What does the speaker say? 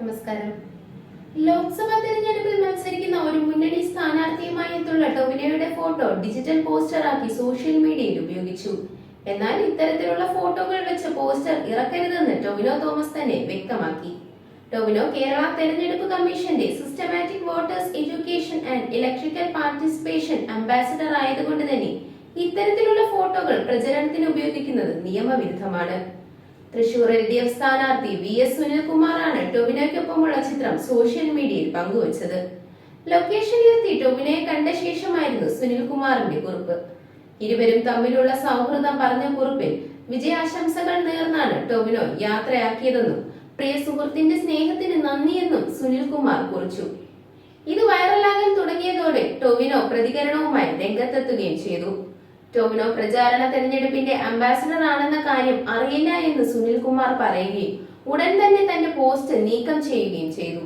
നമസ്കാരം. ലോക്സഭാ തെരഞ്ഞെടുപ്പിൽ മത്സരിക്കുന്ന ഒരു മുന്നണി സ്ഥാനാർത്ഥിയുമായി എത്തുള്ള ടൊവിനോയുടെ ഫോട്ടോ ഡിജിറ്റൽ പോസ്റ്റർ ആക്കി സോഷ്യൽ മീഡിയയിൽ ഉപയോഗിച്ചു. എന്നാൽ ഇത്തരത്തിലുള്ള ഫോട്ടോകൾ വെച്ച് പോസ്റ്റർ ഇറക്കരുതെന്ന് ടൊവിനോ തോമസ് തന്നെ വ്യക്തമാക്കി. ടൊവിനോ കേരള തെരഞ്ഞെടുപ്പ് കമ്മീഷന്റെ systematic voters education and electrical participation ambassador ആയതുകൊണ്ട് തന്നെ ഇത്തരത്തിലുള്ള ഫോട്ടോകൾ പ്രചരണത്തിന് ഉപയോഗിക്കുന്നത് നിയമവിരുദ്ധമാണ്. തൃശൂർ എൽ ഡി എഫ് സ്ഥാനാർത്ഥി വി എസ് സുനിൽകുമാറാണ് ടൊവിനോയ്ക്കൊപ്പമുള്ള ചിത്രം സോഷ്യൽ മീഡിയയിൽ പങ്കുവച്ചത്. ലൊക്കേഷനിലെത്തി ടൊവിനോയെ കണ്ട ശേഷമായിരുന്നു സുനിൽകുമാറിന്റെ കുറിപ്പ്. ഇരുവരും തമ്മിലുള്ള സൗഹൃദം പറഞ്ഞ കുറിപ്പിൽ വിജയാശംസകൾ നേർന്നാണ് ടൊവിനോ യാത്രയാക്കിയതെന്നും പ്രിയ സുഹൃത്തിന്റെ സ്നേഹത്തിന് നന്ദിയെന്നും സുനിൽകുമാർ കുറിച്ചു. ഇത് വൈറലാകാൻ തുടങ്ങിയതോടെ ടൊവിനോ പ്രതികരണവുമായി രംഗത്തെത്തുകയും ചെയ്തു. ടൊവിനോ പ്രചാരണ തെരഞ്ഞെടുപ്പിന്റെ അംബാസിഡർ ആണെന്ന കാര്യം അറിയില്ല എന്ന് സുനിൽകുമാർ പറയുകയും ഉടൻ തന്നെ തന്റെ പോസ്റ്റ് നീക്കം ചെയ്യുകയും ചെയ്തു.